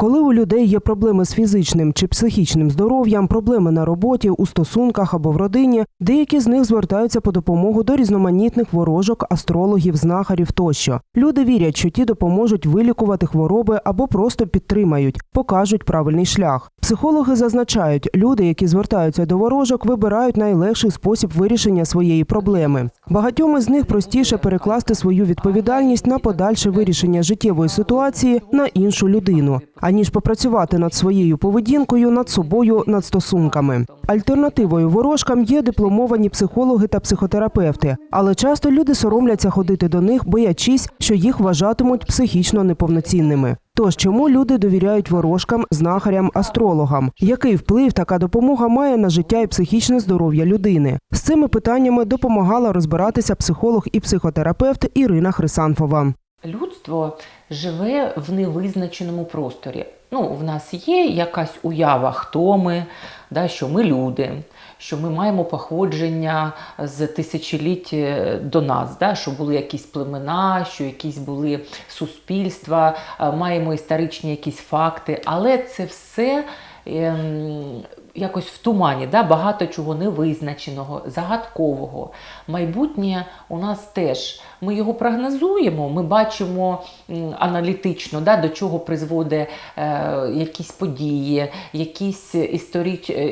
Коли у людей є проблеми з фізичним чи психічним здоров'ям, проблеми на роботі, у стосунках або в родині, деякі з них звертаються по допомогу до різноманітних ворожок, астрологів, знахарів тощо. Люди вірять, що ті допоможуть вилікувати хвороби або просто підтримають, покажуть правильний шлях. Психологи зазначають, люди, які звертаються до ворожок, вибирають найлегший спосіб вирішення своєї проблеми. Багатьом із них простіше перекласти свою відповідальність на подальше вирішення життєвої ситуації на іншу людину, аніж попрацювати над своєю поведінкою, над собою, над стосунками. Альтернативою ворожкам є дипломовані психологи та психотерапевти, але часто люди соромляться ходити до них, боячись, що їх вважатимуть психічно неповноцінними. Тож чому люди довіряють ворожкам, знахарям, астрологам? Який вплив така допомога має на життя і психічне здоров'я людини? З цими питаннями допомагала розбиратися психолог і психотерапевт Ірина Хрисанфова. Людство живе в невизначеному просторі. Ну, в нас є якась уява, хто ми, да, що ми люди, що ми маємо походження з тисячоліть е, до нас, да, що були якісь племена, що якісь були суспільства, е, маємо історичні якісь факти, але це все. Ем, Якось в тумані, да, багато чого невизначеного, загадкового. Майбутнє у нас теж. Ми його прогнозуємо, ми бачимо аналітично, да, до чого призводить е, якісь події, якийсь е,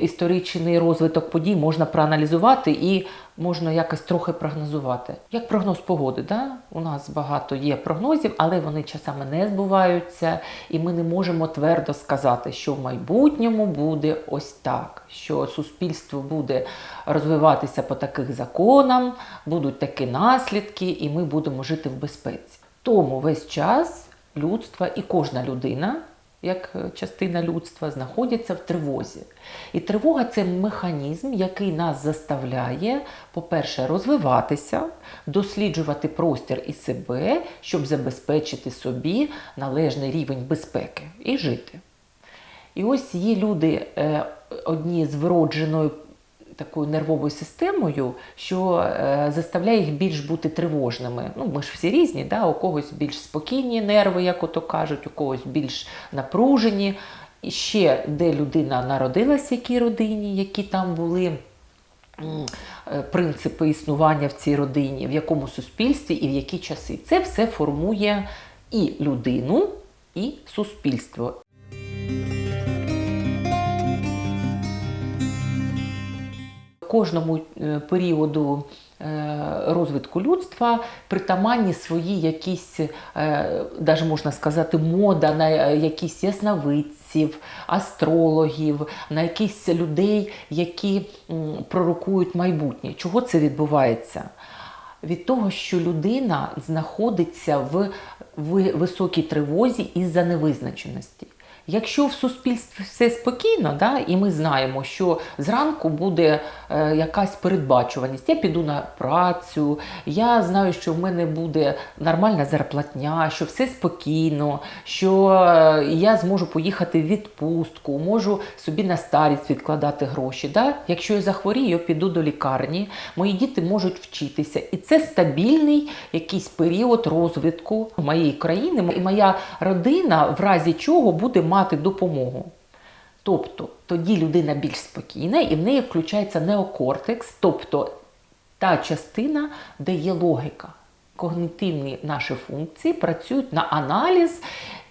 історичний розвиток подій можна проаналізувати і можна якось трохи прогнозувати. Як прогноз погоди, да? у нас багато є прогнозів, але вони часами не збуваються, і ми не можемо твердо сказати, що в майбутньому буде ось так, що суспільство буде розвиватися по таких законам, будуть такі наслідки, і ми будемо жити в безпеці. Тому весь час людство і кожна людина як е, частина людства, знаходяться в тривозі. І тривога це механізм, який нас заставляє, по-перше, розвиватися, досліджувати простір і себе, щоб забезпечити собі належний рівень безпеки і жити. І ось є люди, е, одні з вродженою такою нервовою системою, що е, заставляє їх більш бути тривожними. Ну, ми ж всі різні, да? у когось більш спокійні нерви, як ото кажуть, у когось більш напружені. І ще де людина народилась, якій родині, які там були е, принципи існування в цій родині, в якому суспільстві і в які часи. Це все формує і людину, і суспільство. Кожному е, періоду е, розвитку людства притаманні свої якісь, навіть можна сказати, мода на е, якісь ясновидців, астрологів, на якихось людей, які пророкують майбутнє. Чого це відбувається? Від того, що людина знаходиться в високій тривозі із-за невизначеності. Якщо в суспільстві все спокійно, да, і ми знаємо, що зранку буде е, якась передбачуваність, я піду на працю, я знаю, що в мене буде нормальна зарплатня, що все спокійно, що е, я зможу поїхати в відпустку, можу собі на старість відкладати гроші. Да? Якщо я захворію, я піду до лікарні, мої діти можуть вчитися. І це стабільний якийсь період розвитку моєї країни, і моя родина, в разі чого буде мати допомогу. Тобто тоді людина більш спокійна і в неї включається неокортекс, тобто та частина, де є логіка. Когнитивні наші функції працюють на аналіз,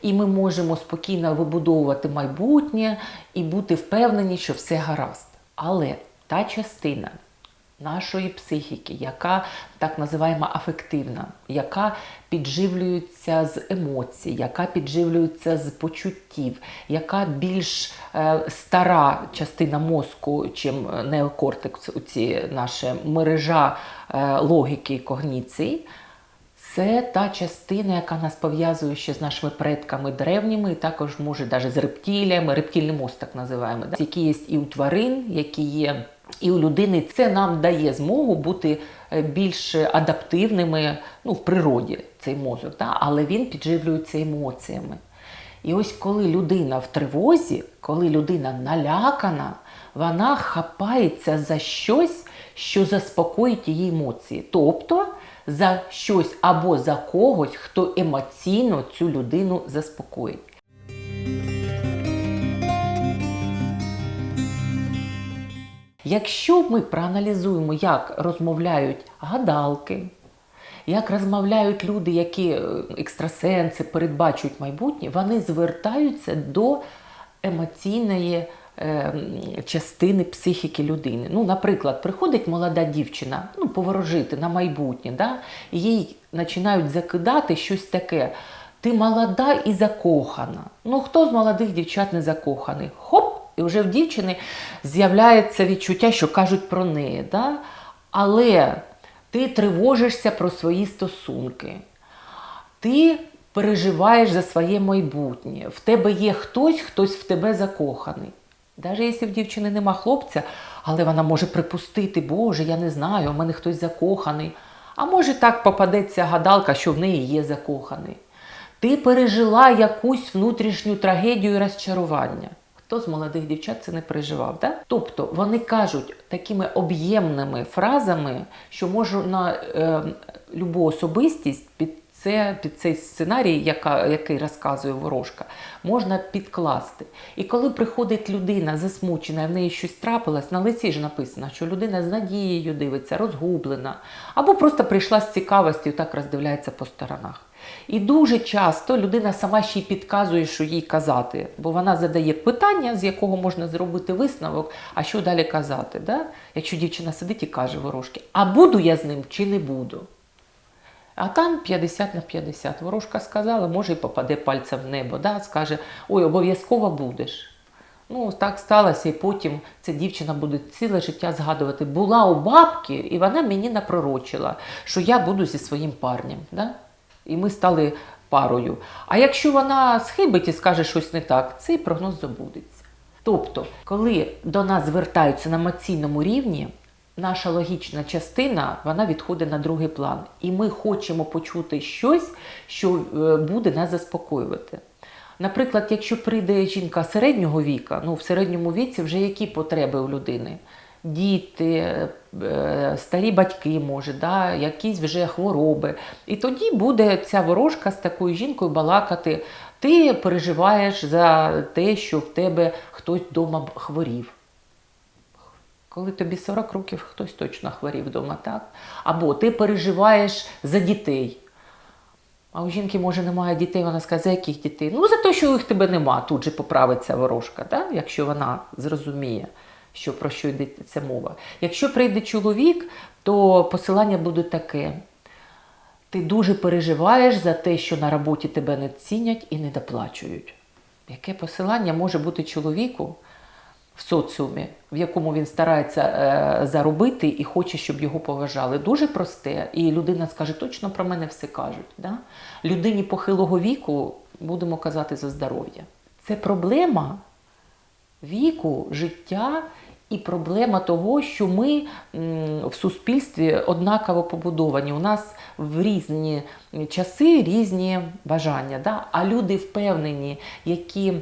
і ми можемо спокійно вибудовувати майбутнє і бути впевнені, що все гаразд. Але та частина нашої психіки, яка так називаємо афективна, яка підживлюється з емоцій, яка підживлюється з почуттів, яка більш е, стара частина мозку, чим неокортекс, ці наша мережа е, логіки і когніцій. Це та частина, яка нас пов'язує ще з нашими предками древніми, і також може навіть з рептиліями, рептильний мозок так називаємо, да? які є і у тварин, які є і у людини. Це нам дає змогу бути е, більш адаптивними ну, в природі, цей мозок, да? але він підживлюється емоціями. І ось коли людина в тривозі, коли людина налякана, вона хапається за щось, що заспокоїть її емоції. Тобто за щось або за когось, хто емоційно цю людину заспокоїть. Якщо ми проаналізуємо, як розмовляють гадалки, як розмовляють люди, які е, екстрасенси передбачують майбутнє, вони звертаються до емоційної е, частини психіки людини. Ну, наприклад, приходить молода дівчина ну, поворожити на майбутнє, да? їй починають закидати щось таке. Ти молода і закохана. Ну, хто з молодих дівчат не закоханий? Хоп! І вже в дівчини з'являється відчуття, що кажуть про неї. Да? Але ти тривожишся про свої стосунки ти переживаєш за своє майбутнє. В тебе є хтось, хтось в тебе закоханий. Навіть якщо в дівчини нема хлопця, але вона може припустити, Боже, я не знаю, у мене хтось закоханий. А може так попадеться гадалка, що в неї є закоханий. Ти пережила якусь внутрішню трагедію і розчарування. Хто з молодих дівчат це не переживав? Да? Тобто вони кажуть такими об'ємними фразами, що можна е, любу особистість під це під цей сценарій, яка, який розказує ворожка, можна підкласти. І коли приходить людина засмучена, в неї щось трапилось, на лиці ж написано, що людина з надією дивиться, розгублена, або просто прийшла з цікавості так роздивляється по сторонах. І дуже часто людина сама ще й підказує, що їй казати, бо вона задає питання, з якого можна зробити висновок, а що далі казати. Да? Якщо дівчина сидить і каже ворожки, а буду я з ним чи не буду? А там 50 на 50. Ворожка сказала, може і попаде пальцем в небо. Да? Скаже, ой, обов'язково будеш. Ну, так сталося, і потім ця дівчина буде ціле життя згадувати. Була у бабки, і вона мені напророчила, що я буду зі своїм парнем. Да? І ми стали парою. А якщо вона схибить і скаже щось не так, цей прогноз забудеться. Тобто, коли до нас звертаються на емоційному рівні, наша логічна частина вона відходить на другий план. І ми хочемо почути щось, що е, буде нас заспокоювати. Наприклад, якщо прийде жінка середнього віка, ну в середньому віці вже які потреби у людини? Діти, е, старі батьки, може, да, якісь вже хвороби. І тоді буде ця ворожка з такою жінкою балакати. Ти переживаєш за те, що в тебе хтось вдома хворів. Коли тобі 40 років, хтось точно хворів вдома, так? Або ти переживаєш за дітей. А у жінки, може, немає дітей, вона скаже, за яких дітей? Ну, за те, що їх тебе нема, тут же поправиться ворожка, так? якщо вона зрозуміє, що про що йдеться мова. Якщо прийде чоловік, то посилання буде таке. Ти дуже переживаєш за те, що на роботі тебе не цінять і не доплачують. Яке посилання може бути чоловіку в соціумі, в якому він старається е, заробити і хоче, щоб його поважали? Дуже просте. І людина скаже, точно про мене все кажуть. Да? Людині похилого віку будемо казати за здоров'я. Це проблема віку, життя і проблема того, що ми в суспільстві однаково побудовані. У нас в різні часи різні бажання. Да? А люди впевнені, які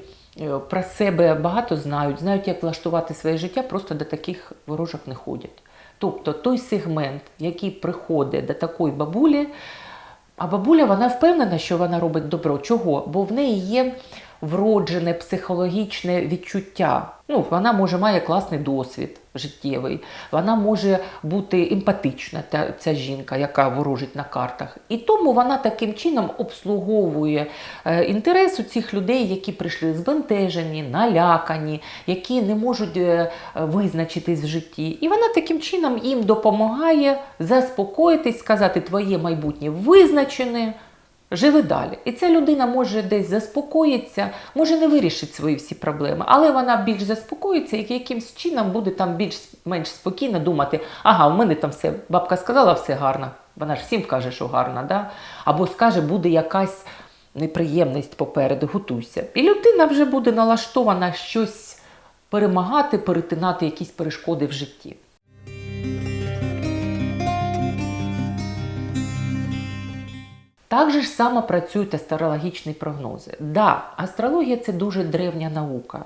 е, про себе багато знають, знають, як влаштувати своє життя, просто до таких ворожок не ходять. Тобто той сегмент, який приходить до такої бабулі, а бабуля вона впевнена, що вона робить добро. Чого? Бо в неї є вроджене психологічне відчуття. Ну, вона може має класний досвід життєвий, вона може бути емпатична, та, ця жінка, яка ворожить на картах. І тому вона таким чином обслуговує е, інтерес у цих людей, які прийшли збентежені, налякані, які не можуть е, визначитись в житті. І вона таким чином їм допомагає заспокоїтись, сказати, твоє майбутнє визначене. Живи далі. І ця людина може десь заспокоїться, може не вирішить свої всі проблеми, але вона більш заспокоїться і якимсь чином буде там більш-менш спокійно думати, ага, в мене там все, бабка сказала, все гарно. Вона ж всім каже, що гарно, да? або скаже, буде якась неприємність попереду, готуйся. І людина вже буде налаштована щось перемагати, перетинати якісь перешкоди в житті. Так же ж само працюють астрологічні прогнози. Да, астрологія це дуже древня наука.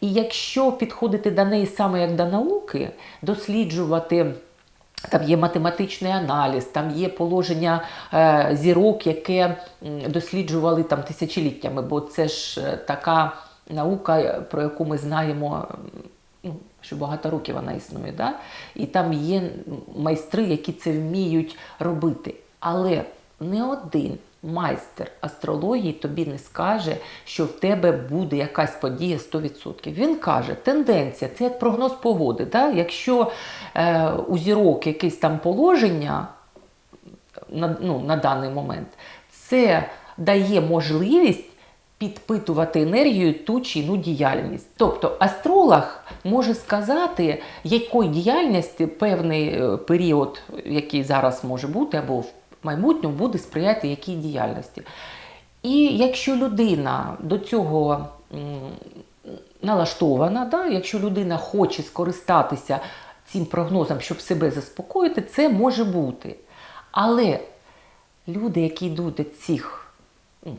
І якщо підходити до неї саме як до науки, досліджувати. Там є математичний аналіз, там є положення е, зірок, яке досліджували там тисячоліттями, бо це ж е, така наука, про яку ми знаємо ну, що багато років вона існує. Да? І там є майстри, які це вміють робити. Але не один майстер астрології тобі не скаже, що в тебе буде якась подія 100%. Він каже, тенденція це як прогноз погоди. Да? Якщо е, у зірок якесь там положення на, ну, на даний момент, це дає можливість підпитувати енергію ту чи іншу діяльність. Тобто астролог може сказати, якої діяльності певний е, період, який зараз може бути, або в майбутньому буде сприяти якій діяльності. І якщо людина до цього налаштована, да, якщо людина хоче скористатися цим прогнозом, щоб себе заспокоїти, це може бути. Але люди, які йдуть до цих, ну,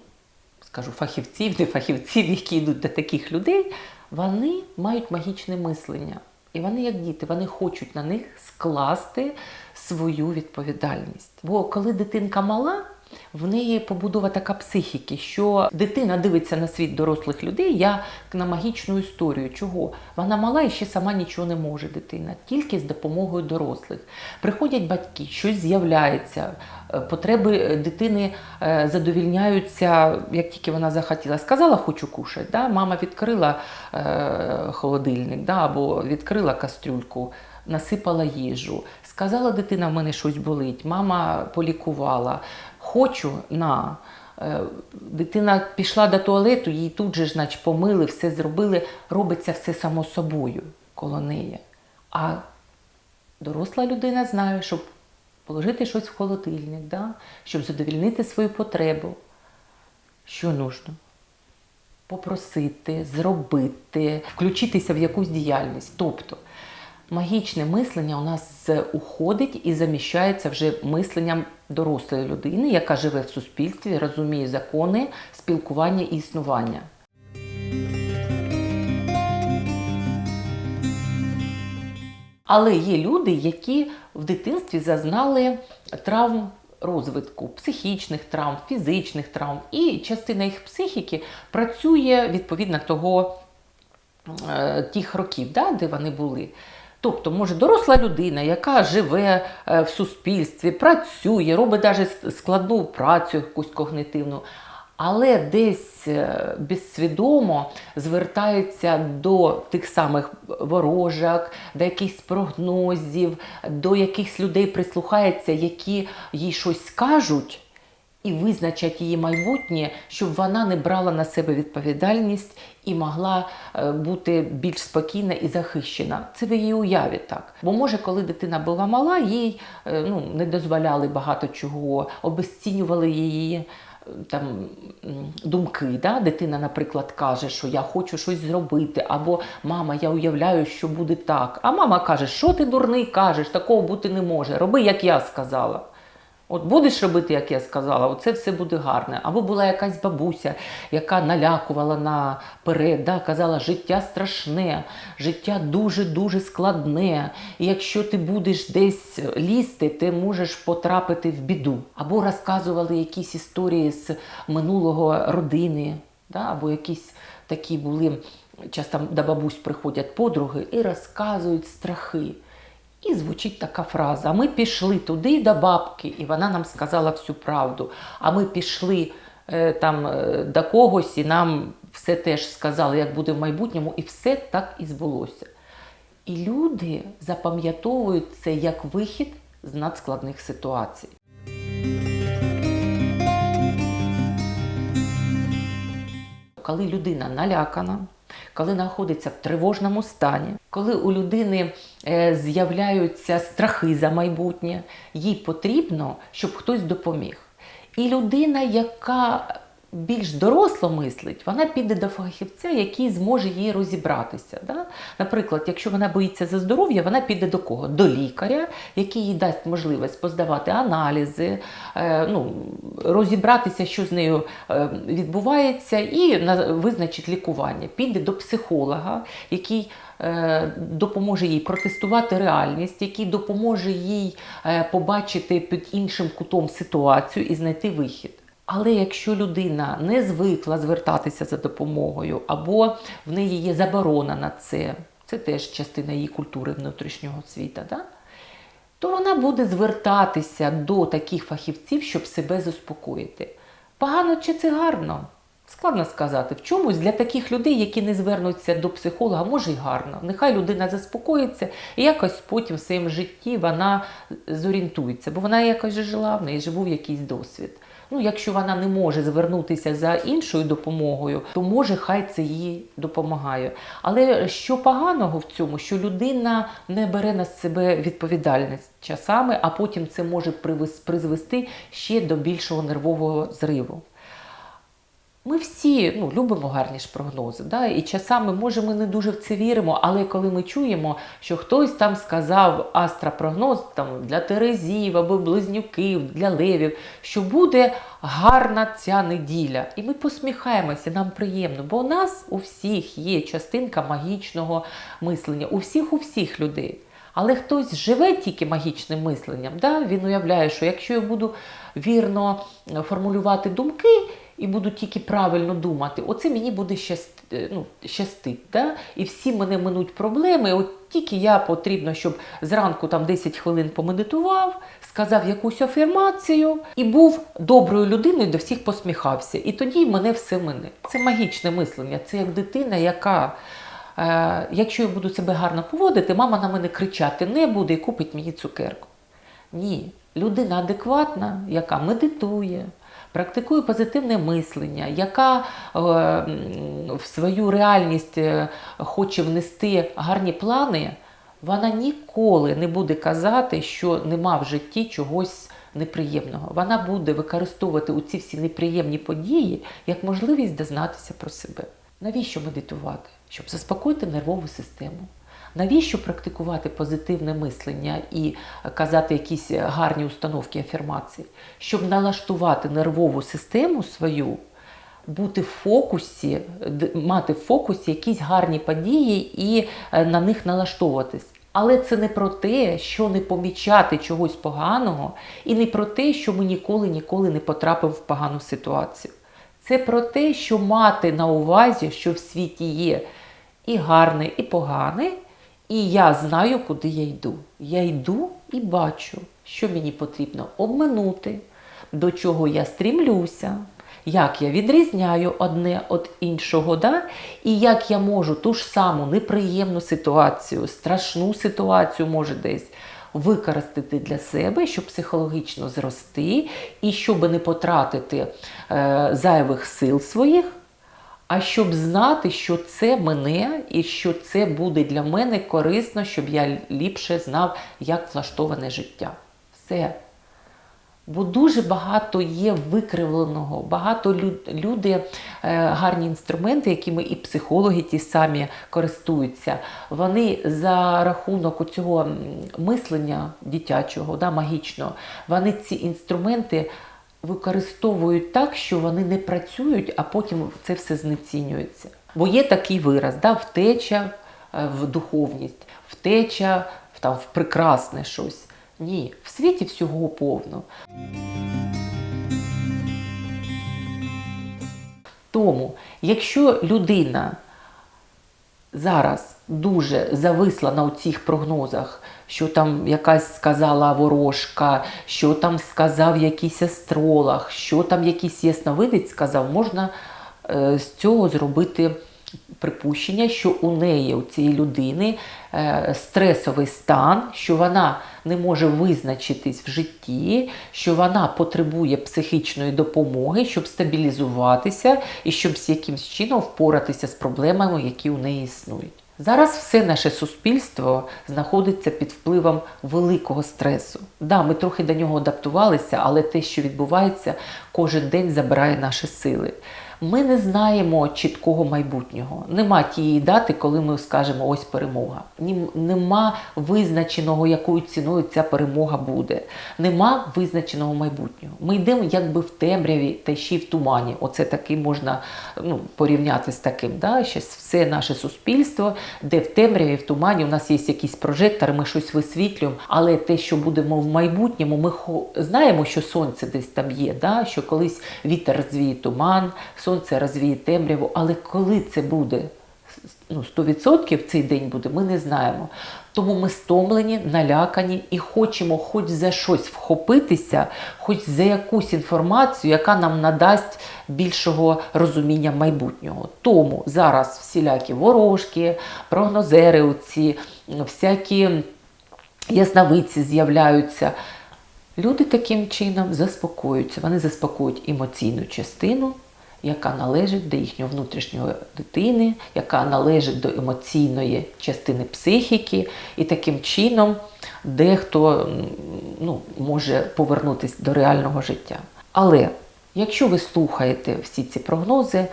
скажу, фахівців, не фахівців, які йдуть до таких людей, вони мають магічне мислення. І вони, як діти, вони хочуть на них скласти свою відповідальність. Бо коли дитинка мала, в неї побудова така психіки, що дитина дивиться на світ дорослих людей як на магічну історію. Чого? Вона мала і ще сама нічого не може дитина, тільки з допомогою дорослих. Приходять батьки, щось з'являється, е, потреби дитини е, задовільняються, як тільки вона захотіла. Сказала, хочу кушати. Да? Мама відкрила е, холодильник да? або відкрила кастрюльку. Насипала їжу, сказала дитина, в мене щось болить, мама полікувала. Хочу на. Е, Дитина пішла до туалету, їй тут же значить, помили, все зробили, робиться все само собою коло неї. А доросла людина знає, щоб положити щось в холодильник, да? щоб задовільнити свою потребу. Що нужно? Попросити, зробити, включитися в якусь діяльність. Тобто магічне мислення у нас уходить і заміщається вже мисленням дорослої людини, яка живе в суспільстві, розуміє закони спілкування і існування. Але є люди, які в дитинстві зазнали травм розвитку, психічних травм, фізичних травм, і частина їх психіки працює відповідно того е, тих років, да, де вони були. Тобто, може, доросла людина, яка живе е, в суспільстві, працює, робить навіть складну працю якусь когнитивну, але десь е, безсвідомо звертається до тих самих ворожок, до якихось прогнозів, до якихось людей прислухається, які їй щось скажуть і визначать її майбутнє, щоб вона не брала на себе відповідальність і могла е, бути більш спокійна і захищена. Це в її уяві так. Бо може, коли дитина була мала, їй е, ну, не дозволяли багато чого, обесцінювали її. е, Там думки, да? дитина, наприклад, каже, що я хочу щось зробити, або мама, я уявляю, що буде так. А мама каже, що ти дурний кажеш, такого бути не може. Роби, як я сказала. От будеш робити, як я сказала, оце все буде гарне. Або була якась бабуся, яка налякувала наперед, да, казала, життя страшне, життя дуже-дуже складне. І якщо ти будеш десь лізти, ти можеш потрапити в біду. Або розказували якісь історії з минулого родини, да, або якісь такі були. Часто до бабусь приходять подруги і розказують страхи. І звучить така фраза: ми пішли туди до бабки, і вона нам сказала всю правду. А ми пішли е, там е, до когось, і нам все теж сказали, як буде в майбутньому, і все так і збулося. І люди запам'ятовують це як вихід з надскладних ситуацій. Коли людина налякана, коли знаходиться в тривожному стані, коли у людини е, з'являються страхи за майбутнє, їй потрібно, щоб хтось допоміг. І людина, яка більш доросло мислить, вона піде до фахівця, який зможе їй розібратися. Да? Наприклад, якщо вона боїться за здоров'я, вона піде до кого? До лікаря, який їй дасть можливість поздавати аналізи, е, ну, розібратися, що з нею е, відбувається, і на- визначить лікування. Піде до психолога, який е, допоможе їй протестувати реальність, який допоможе їй е, побачити під іншим кутом ситуацію і знайти вихід. Але якщо людина не звикла звертатися за допомогою, або в неї є заборона на це, це теж частина її культури внутрішнього світа, да? то вона буде звертатися до таких фахівців, щоб себе заспокоїти. Погано чи це гарно? Складно сказати. В чомусь для таких людей, які не звернуться до психолога, може й гарно. Нехай людина заспокоїться і якось потім в своєму житті вона зорієнтується, бо вона якось жила в неї, живу в якийсь досвід. Ну, якщо вона не може звернутися за іншою допомогою, то може хай це їй допомагає. Але що поганого в цьому, що людина не бере на себе відповідальність часами, а потім це може призвести ще до більшого нервового зриву. Ми всі ну, любимо гарні ж прогнози, да? і часами, може, ми не дуже в це віримо, але коли ми чуємо, що хтось там сказав астропрогноз там, для Терезів або близнюків, для левів, що буде гарна ця неділя. І ми посміхаємося, нам приємно, бо у нас у всіх є частинка магічного мислення, у всіх, у всіх людей. Але хтось живе тільки магічним мисленням, да? він уявляє, що якщо я буду вірно е, формулювати думки і буду тільки правильно думати, оце мені буде щаст... е, ну, щастить. Да? І всі мене минуть проблеми. От тільки я потрібно, щоб зранку там 10 хвилин помедитував, сказав якусь афірмацію і був доброю людиною, до всіх посміхався. І тоді мене все мине. Це магічне мислення, це як дитина, яка. Е, якщо я буду себе гарно поводити, мама на мене кричати не буде і купить мені цукерку. Ні, людина адекватна, яка медитує, практикує позитивне мислення, яка е, в свою реальність е, хоче внести гарні плани, вона ніколи не буде казати, що нема в житті чогось неприємного. Вона буде використовувати у ці всі неприємні події як можливість дізнатися про себе. Навіщо медитувати? Щоб заспокоїти нервову систему. Навіщо практикувати позитивне мислення і казати якісь гарні установки афірмації? Щоб налаштувати нервову систему свою, бути в фокусі, мати в фокусі якісь гарні події і е, на них налаштовуватись. Але це не про те, що не помічати чогось поганого, і не про те, що ми ніколи ніколи не потрапимо в погану ситуацію. Це про те, що мати на увазі, що в світі є і гарне, і погане, і я знаю, куди я йду. Я йду і бачу, що мені потрібно обминути, до чого я стрімлюся, як я відрізняю одне від іншого, да? і як я можу ту ж саму неприємну ситуацію, страшну ситуацію, може десь. Використати для себе, щоб психологічно зрости, і щоб не потратити е, зайвих сил своїх, а щоб знати, що це мене і що це буде для мене корисно, щоб я ліпше знав, як влаштоване життя. Все. Бо дуже багато є викривленого, багато лю- люди, е, гарні інструменти, якими і психологи ті самі користуються. Вони за рахунок цього мислення дитячого, да, магічного, вони ці інструменти використовують так, що вони не працюють, а потім це все знецінюється. Бо є такий вираз, да, втеча е, в духовність, втеча в, там, в прекрасне щось. Ні, в світі всього повно. Тому, якщо людина зараз дуже зависла на цих прогнозах, що там якась сказала ворожка, що там сказав якийсь астролог, що там якийсь ясновидець сказав, можна е, з цього зробити припущення, що у неї, у цієї людини, е, стресовий стан, що вона не може визначитись в житті, що вона потребує психічної допомоги, щоб стабілізуватися і щоб з якимсь чином впоратися з проблемами, які у неї існують. Зараз все наше суспільство знаходиться під впливом великого стресу. Да, ми трохи до нього адаптувалися, але те, що відбувається, кожен день забирає наші сили. Ми не знаємо чіткого майбутнього. Нема тієї дати, коли ми скажемо ось перемога. Нема визначеного, якою ціною ця перемога буде. Нема визначеного майбутнього. Ми йдемо якби в темряві та ще й в тумані. Оце таки можна ну, порівняти з таким. Да? Ще все наше суспільство, де в темряві, в тумані у нас є якісь прожектори, ми щось висвітлюємо, але те, що будемо в майбутньому, ми знаємо, що сонце десь там є, да? що колись вітер розвіє туман, сонце розвіє темряву, але коли це буде? ну, 100% цей день буде, ми не знаємо. Тому ми стомлені, налякані і хочемо хоч за щось вхопитися, хоч за якусь інформацію, яка нам надасть більшого розуміння майбутнього. Тому зараз всілякі ворожки, прогнозери, оці, всякі ясновидці з'являються. Люди таким чином заспокоюються. Вони заспокоюють емоційну частину, яка належить до їхньої внутрішньої дитини, яка належить до емоційної частини психіки, і таким чином дехто ну, може повернутися до реального життя. Але якщо ви слухаєте всі ці прогнози,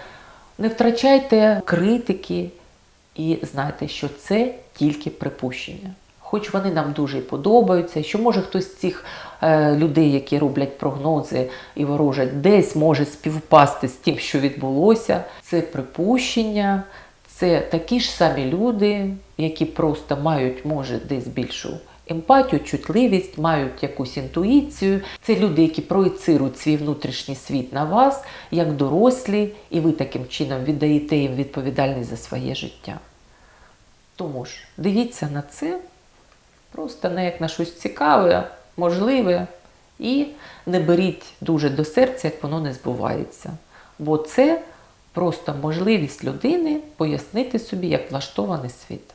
не втрачайте критики і знайте, що це тільки припущення. Хоч вони нам дуже подобаються, що може хтось з цих е, людей, які роблять прогнози і ворожать, десь може співпасти з тим, що відбулося. Це припущення, це такі ж самі люди, які просто мають, може, десь більшу емпатію, чутливість, мають якусь інтуїцію. Це люди, які проєцирують свій внутрішній світ на вас як дорослі, і ви таким чином віддаєте їм відповідальність за своє життя. Тому ж дивіться на це просто не як на щось цікаве, можливе, і не беріть дуже до серця, як воно не збувається. Бо це просто можливість людини пояснити собі, як влаштований світ.